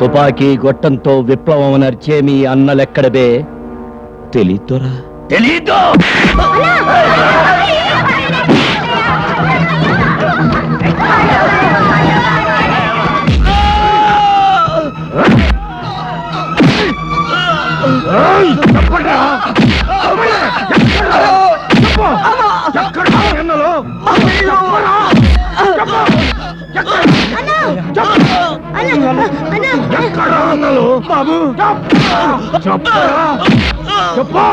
తుపాకీ గొట్టంతో విప్లవం నర్చే మీ అన్నలెక్కడబే తెలీదురా తెలీదు బాబు చెప్పరా? చెప్పు.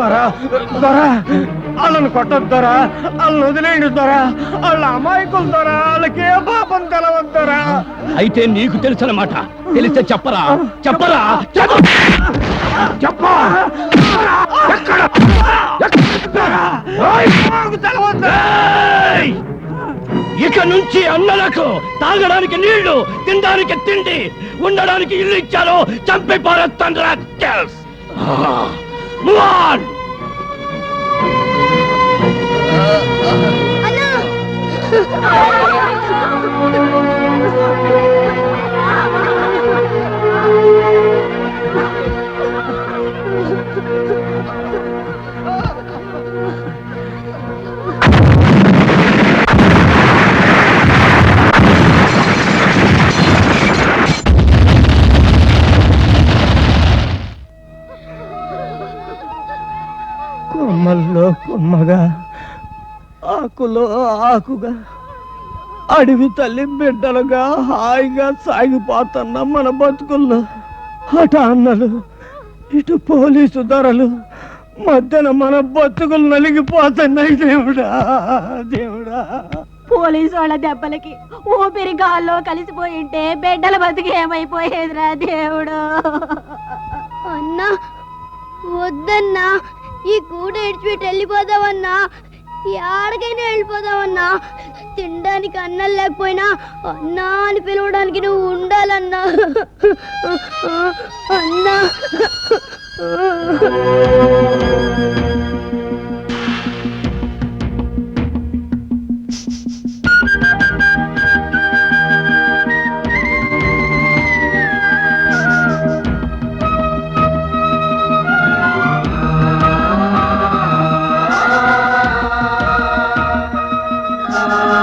దొరా దొరా వాళ్ళని కొట్టద్దు దొరా వాళ్ళని వదిలేయండి దొరా వాళ్ళ అమాయకులు దొరా వాళ్ళకి ఏ పాపం తెలవద్దరా అయితే నీకు తెలుసనమాట తెలిస్తే చెప్పరా చెప్పరా చెప్పు. చెప్పు. ఎక్కడ? ఎక్కడ ఏయ్! ఇక నుంచి అన్నలకు తాగడానికి నీళ్ళు తినడానికి తిండి ఉండడానికి ఇల్లు ఇచ్చారు చంపి పారేస్తాను. Move కొమ్మల్లో కొమ్మగా ఆకులో ఆకుగా అడవి తల్లి బిడ్డలుగా హాయిగా సాగిపోతున్న మన బతుకుల్లో అట అన్నలు ఇటు పోలీసు ధరలు మధ్యన మన బతుకులు నలిగిపోతున్నాయి దేవుడా దేవుడా. పోలీసు వాళ్ళ దెబ్బలకి ఊపిరి గాల్లో కలిసిపోయింటే బిడ్డల బతికి ఏమైపోయేదిరా దేవుడు? అన్నా వద్దన్నా ఈ కూడ ఇడిచిపెట్టి వెళ్ళిపోదామన్నా ఎక్కడికైనా వెళ్ళిపోదామన్నా. తినడానికి అన్నం లేకపోయినా అన్నా అని పిలవడానికి నువ్వు ఉండాలన్నా. అన్నా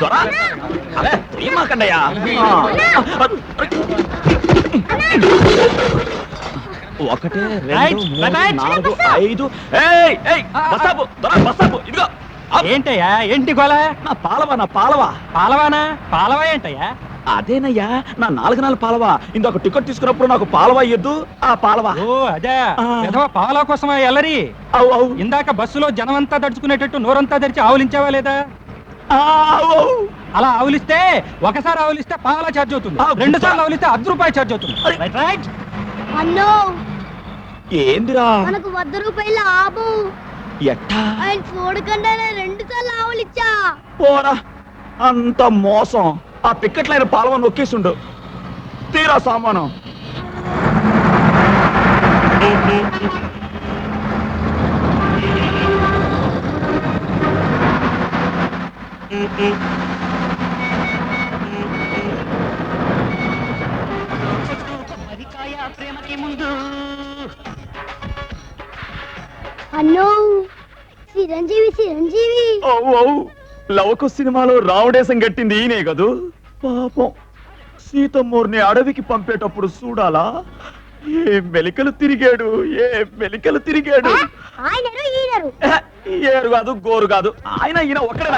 దొర రెండు మూడు నాలుగు ఐదు. ఏయ్ ఏయ్ బస్సాపు దొర బస్సాపు ఇదిగో. ఏంటయ్యా? ఏంటి గోల? నా పాలవా నా పాలవా. పాలవానా? పాలవా ఏంటయ్యా? అదేనయ్యా నా నాలుగు నాలుగు పాలవా. ఇంకొక టికెట్ తీసుకున్నప్పుడు నాకు పాలవా ఇయ్యద్దు ఆ పాలవా. ఓ అదే. విధవ పాలవ కోసమా ఎల్లరి? అవు అవు ఇందాక బస్సులో జనమంతా దడుచుకునేటట్టు నోరంతా తెరిచి ఆవులించావా లేదా. అలా ఆవులిస్తే ఒకసారి ఆవులిస్తే పాల ఛార్జ్ అవుతుంది. ఆ, రెండు సార్లు ఆవులిస్తే అర్ధ రూపాయి ఛార్జ్ అవుతుంది. ఏందిరా? మనకు వద్ద రూపాయల ఆబు ఎట్టా? ఆయన చూడకుండానే రెండు సార్లు ఆవులిచ్చా. పోరా. అంత మోసం. ఆ పిక్కట్లైన పాలవ నొక్కేసిండు. తీరా సామానం. అన్నో అవు లవకు సినిమాలో రావడేశం గట్టింది ఈయనే కదూ? పాపం. సీతమ్మూర్ని అడవికి పంపేటప్పుడు చూడాలా? ఏ మెలికలు తిరిగాడు ఏ మెలికలు తిరిగాడు. ఏరు కాదు గోరు కాదు. ఆయన ఈయన ఒక్కడే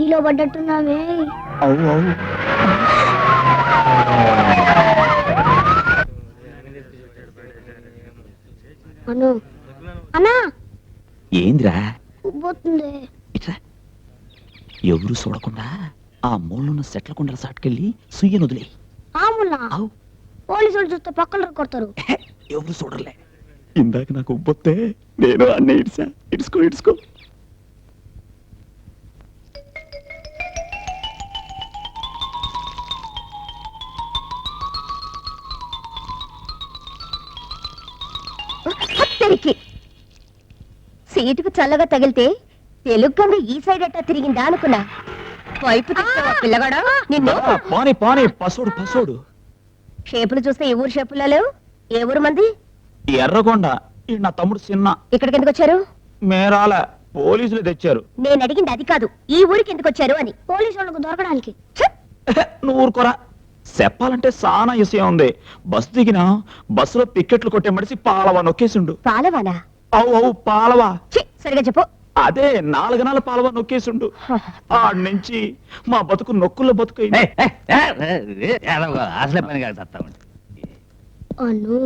కాలేజీలో పడ్డట్టున్నామే అవు అవు అను. అన్నా. ఏందిరా? ఇట్రా. ఎవరు చూడకుండా ఆ మూలనున్న సెట్ల కుండల సాటుకెళ్ళి సుయ్య నొదిలే ఆములా అవు పోలీసులు చూస్తే పక్కన కొడతారు. ఎవరు చూడలే ఇందాక నాకు ఉబ్బొత్తే నేను అన్నీ ఇడ్సా. ఇడ్చుకో ఇడ్చుకో హత్తరికి సీటుకు చల్లగా తగిలితే తెలుగంగా ఈ సైడ్ అట్టా తిరిగిందా అనుకున్నా. వైపు తిప్పావా పిల్లగాడా? నిన్ను? పాని పాని పసోడు పసోడు. షేపులు చూస్తే ఏ ఊరు షేపులలో ఏ ఊరు మంది? ఎర్రగొండ ఈ నా తమ్ముడు చిన్న. ఇక్కడికి ఎందుకు వచ్చారు మేరాల పోలీసులు తెచ్చారు. నేను అడిగింది అది కాదు ఈ ఊరికి ఎందుకు వచ్చారు అని. పోలీసు వాళ్ళకు దొరకడానికి! నువ్వు ఊరుకోరా. చెప్పాలంటే సానా విషయం ఉంది. బస్ దిగినా బస్సులో పికెట్లు కొట్టే మడిసి పాలవా నొక్కేసిండు. పాలవానా? అవు అవు పాలవా. ఛీ, సరిగా చెప్పు. అదే నాలుగు నాలుగు పాలవా నొక్కేసిండు. ఆడి నుంచి మా బతుకు నొక్కుల బతుకు అసలే పని కాదు చస్తా ఉంటే. అన్ను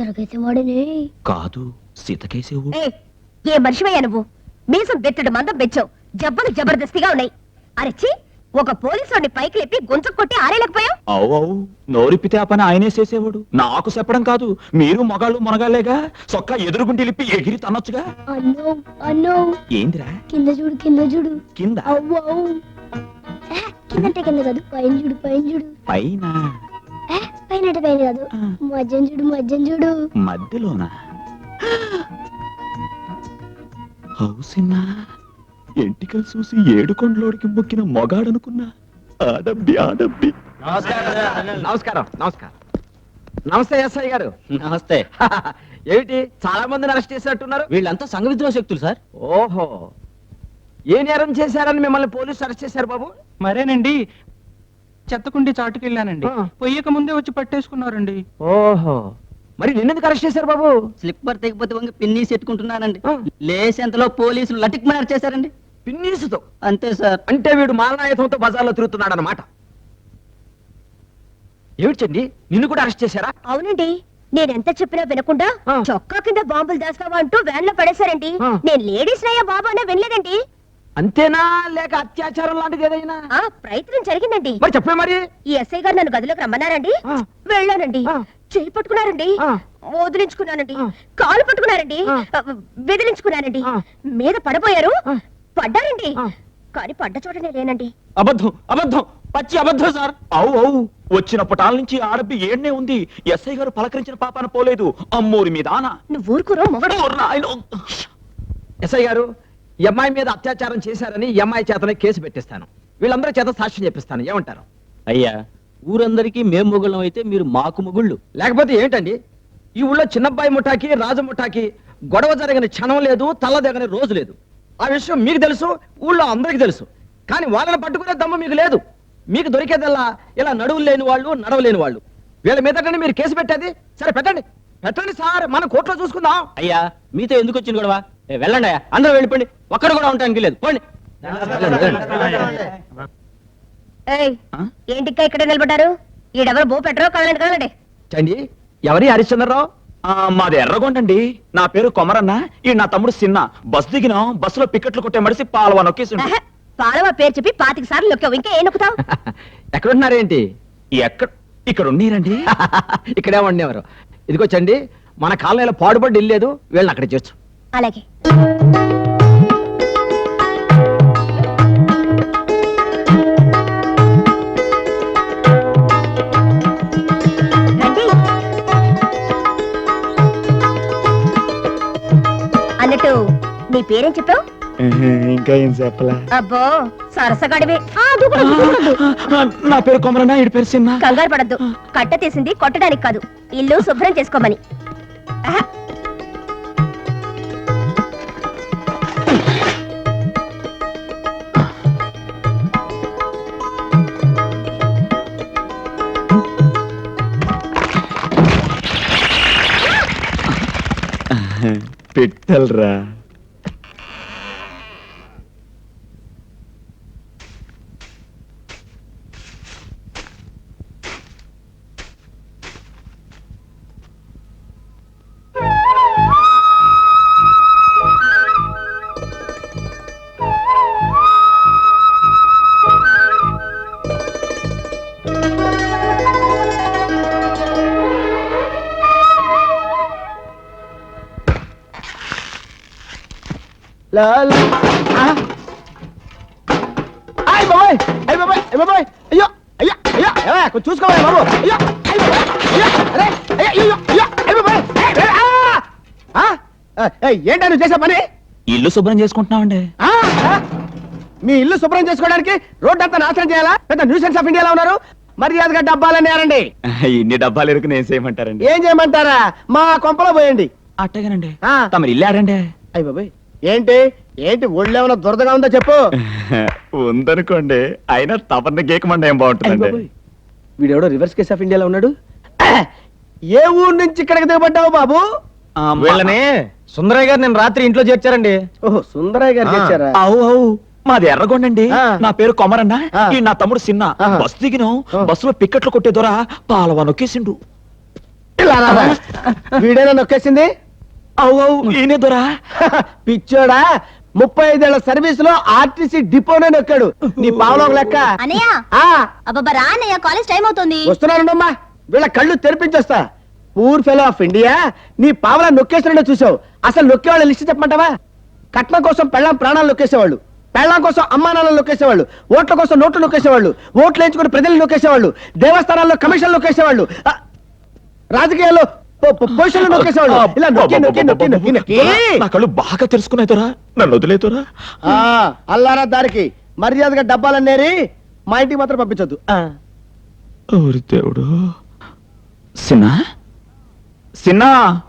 ఎరగైతే వాడినే. కాదు సీతకేసేవు ఏయ్, ఏ మనిషివయ్యా నువ్వు? మీసం బెత్తడు మందం బెచ్చావు. జబ్బలు జబర్దస్తిగా ఉన్నాయి. అరచి ఒక పోలీసు పైకి లేపి గొంతు కొట్టి ఆరేలేకపోయావు అవు అవు. నోరిప్పితే ఆ పని ఆయనే చేసేవాడు. నాకు చెప్పడం కాదు. మీరు మగాళ్ళు మునగాలేగా సొక్క ఎదురుగుండి లిప్పి ఎగిరి తనొచ్చుగా అన్ను అన్ను. ఏందిరా? కింద చూడు కింద చూడు. కింద? అవ్వు అవ్వు. ఏ, కిందంటే కింద కాదు. పైన చూడు పైన చూడు. పైన? ఏ, పైన అంటే పైన కాదు. ఆ. మధ్యం చూడు మధ్యం చూడు. మధ్యలోనా? హౌసిన్నా ఎంటికలు చూసి ఏడు కొండలోడికి మొక్కిన మొగాడనుకున్నా. ఆడబ్బి ఆడబ్బి. నమస్కారం నమస్కారం. నమస్తే ఎస్ఐ గారు. నమస్తే. ఏమిటి చాలా మందిని అరెస్ట్ చేసినట్టున్నారు? వీళ్ళంతా సంఘ విద్రోహ శక్తులు సార్. ఓహో. ఏ నేరం చేశారని మిమ్మల్ని పోలీసు అరెస్ట్ చేశారు బాబు? మరేనండి చెత్తకుండి చాటుకెళ్ళానండి. ఆ. పొయ్యక ముందే వచ్చి పట్టేసుకున్నారండి. ఓహో. మరి నిన్నెందుకు అరెస్ట్ చేశారు బాబు? స్లిప్పర్ తెగిపోతే వంగి పిన్నీసి ఎట్టుకుంటున్నానండి ఆ. లేసేంతలో పోలీసులు లటిక్ మనార్ చేశారండి. పిన్నీసుతో. అంతే సార్. అంటే వీడు మాలనాయుధంతో బజార్లో తిరుగుతున్నాడు అనమాట ఏమిటండి నిన్ను కూడా అరెస్ట్ చేశారా? అవునండి. నేనెంత చెప్పినా వినకుండా ఆ. చొక్కా కింద బాంబులు దాస్తావా అంటూ వ్యాన్లో పడేశారండి. ఆ. నేను లేడీస్ నయ్యా బాబు అనే వినలేదండి. అంతేనా? లేక అత్యాచారం లాంటిది ఏదైనా? ఆ ప్రయత్నం జరిగిందండి. మరి చెప్పే మరి. ఈ ఎస్ఐ గారు నన్ను గదిలోకి రమ్మన్నారండి. ఆ. వెళ్ళానండి. ఆ. చేయి పట్టుకున్నారండి. ఆ. వదిలించుకున్నానండి. ఆ. కాలు పట్టుకున్నారండి. ఆ. బెదిరించుకున్నానండి. ఆ. మీద పడబోయారు. ఆ. పడ్డారండి. కానీ పడ్డ చోటనే లేనండి. అబద్ధం అబద్ధం. పచ్చి అబద్ధం సార్. అవు అవు వచ్చిన పటాల నుంచి ఆడబ్బి ఏడ్నే ఉంది. ఎస్ఐ గారు పలకరించిన పాపాన పోలేదు. అమ్మోరి మీద ఆన. నువ్వు ఊరుకురో మొగడు. ఎస్ఐ గారు అమ్మాయి మీద అత్యాచారం చేశారని అమ్మాయి చేతనే కేసు పెట్టిస్తాను. వీళ్ళందరి చేత సాక్ష్యం చెప్పిస్తాను. ఏమంటారు? అయ్యా ఊరందరికీ మేం మొగుళ్ళం అయితే మీరు మాకు మొగుళ్ళు. లేకపోతే ఏంటండి? ఈ ఊళ్ళో చిన్నబ్బాయి ముఠాకి రాజు ముఠాకి గొడవ జరిగిన క్షణం లేదు తల్ల దిగని రోజు లేదు. ఆ విషయం మీకు తెలుసు ఊళ్ళో అందరికీ తెలుసు. కానీ వాళ్ళని పట్టుకునే దమ్ము మీకు లేదు. మీకు దొరికేదల్లా ఇలా నడువులు లేని వాళ్ళు నడవలేని వాళ్ళు. వీళ్ళ మీదటని మీరు కేసు పెట్టేది? సరే పెట్టండి. పెట్టండి సార్ మన కోర్టులో చూసుకుందాం. అయ్యా మీతో ఎందుకు వచ్చింది గొడవ? ఏ, వెళ్ళండి అయ్యా అందరూ వెళ్ళిపోండి. ఒక్కడు కూడా ఉండడానికి లేదు. పోండి? ఏంటికా ఇక్కడ నిలబడ్డారు? ఈడెవరు బో పెట్టరో కదలండి కదలండి చండి ఎవరి హరిశ్చంద్రరావు? మాది ఎర్రగొండండి. నా పేరు కొమరన్న. ఈ నా తమ్ముడు సిన్న. బస్ దిగిన బస్సులో పికెట్లు కొట్టే మడిసి పాలవా నొక్కేసిండు. ఆహా, పాలవ పేరు చెప్పి పాతిక సార్లు నొక్కావు. ఇంకా ఏ నొక్కుతావు? ఎక్కడున్నారేంటి? ఎక్కడ? ఇక్కడ ఉన్నీరండి. ఇక్కడే ఉండేవారు ఇదిగోచ్చండి మన కాలనీలో పాడుబడి ఇల్లేదు వీళ్ళని అక్కడ చేర్చు. అలాగే. నీ పేరేం చెప్పావు? ఇంకా ఏం చెప్పలా? అబ్బో సరసగాడివే. నా పేరు కొమరన్న ఈ పేరు సిన్న కంగారు పడద్దు. కట్ట తీసింది కొట్టడానికి కాదు. ఇల్లు శుభ్రం చేసుకోమని. పెట్టల్రా. లా, లా. ఆ? అయ్ బాబాయ్ అయ్ బాబాయ్ అయ్ బాబాయ్ అయ్యో అయ్యో అయ్యో ఏవయ్య, కొంచెం చూసుకోవాలి బాబు అయ్యో అయ్ బాబాయ్ అయ్యో అరే అయ్యో అయ్యో అయ్యో అయ్ బాబాయ్ ఏయ్, ఆ! ఏంటా నువ్వు చేసే పని? ఇల్లు శుభ్రం చేసుకుంటున్నామండి? మీ ఇల్లు శుభ్రం చేసుకోవడానికి రోడ్డు అంతా నాశనం చేయాలా? పెద్ద న్యూసెన్స్ ఆఫ్ ఇండియాలో ఉన్నారు. మర్యాదగా డబ్బాలన్నీ ఏరండి ఇన్ని డబ్బాలు ఎరుకు నేను చేయమంటారండి. ఏం చేయమంటారా? మా కొంపలో పోయండి. అట్టగానండి. ఆ. తమరు ఇల్లు ఆడండి. అయ్య బాబాయ్. ఏంటి? ఏంటి ఒళ్ళేమన్నా దురదగా ఉందో చెప్పు. ఉందనుకోండి. అయినా తమరిని గీకమండి ఏం బాగుంటుందండి. వీడెవడో రివర్స్ కేస్ ఆఫ్ ఇండియాలో ఉన్నాడు. ఏ ఊరు నుంచి ఇక్కడికి దిగబడ్డావు బాబు? వీళ్ళని? సుందరయ్య గారు నేను రాత్రి ఇంట్లో చేర్చారండి. ఓహో సుందరయ్య గారు. తెచ్చారా అవు అవు. మాది ఎర్రగొండండి. నా పేరు కొమరన్న. ఈ నా తమ్ముడు సిన్న. బస్సు దిగిన. బస్సులో పికెట్లు కొట్టే దొర. పాలవా నొక్కేసిండు. వీడేనా నొక్కేసింది? అవు అవు ఈయనే దొర? పిచ్చోడా ముప్పై ఐదేళ్ళ సర్వీస్లో ఆర్టీసీ డిపోనే నొక్కాడు. నీ పావులో లెక్క. అనయ్య. ఆ. అబ్బబ్బా రా అన్నయ్య కాలేజ్ టైం అవుతుంది. వస్తున్నానమ్మా వీళ్ళ కళ్ళు తెరిపించేస్తా. పూర్ ఫెలో ఆఫ్ ఇండియా నీ పావలా నొక్కేసినట్టు చూసావు. అసలు నొక్కేవాళ్ళ లిస్ట్ చెప్పమంటావా? కట్నం కోసం పెళ్ళాం ప్రాణాలు నొక్కేసేవాళ్ళు. పెళ్ళాం కోసం అమ్మానాలను నొక్కేసేవాళ్ళు. ఓట్ల కోసం నోట్లు నొక్కేసేవాళ్ళు. ఓట్లు వేయించుకుని ప్రజలు నొక్కేసేవాళ్ళు. దేవస్థానాల్లో కమిషన్లు నొక్కేసేవాళ్ళు. రాజకీయాల్లో పొ- పొ- పొజిషన్లు నొక్కేసేవాళ్ళు. ఇలా నొక్కి నొక్కి నొక్కి నొక్కి నొక్కి. నా కళ్ళు బాగా తెలుసుకున్నాయి నన్ను వదిలేదురా ఆ, అల్లారా దారికి మర్యాదగా డబ్బాలన్నేరి మా ఇంటికి మాత్రం పంపించొద్దు. ఆ. ఓరి దేవుడు. సిన్నా? సిన్నా?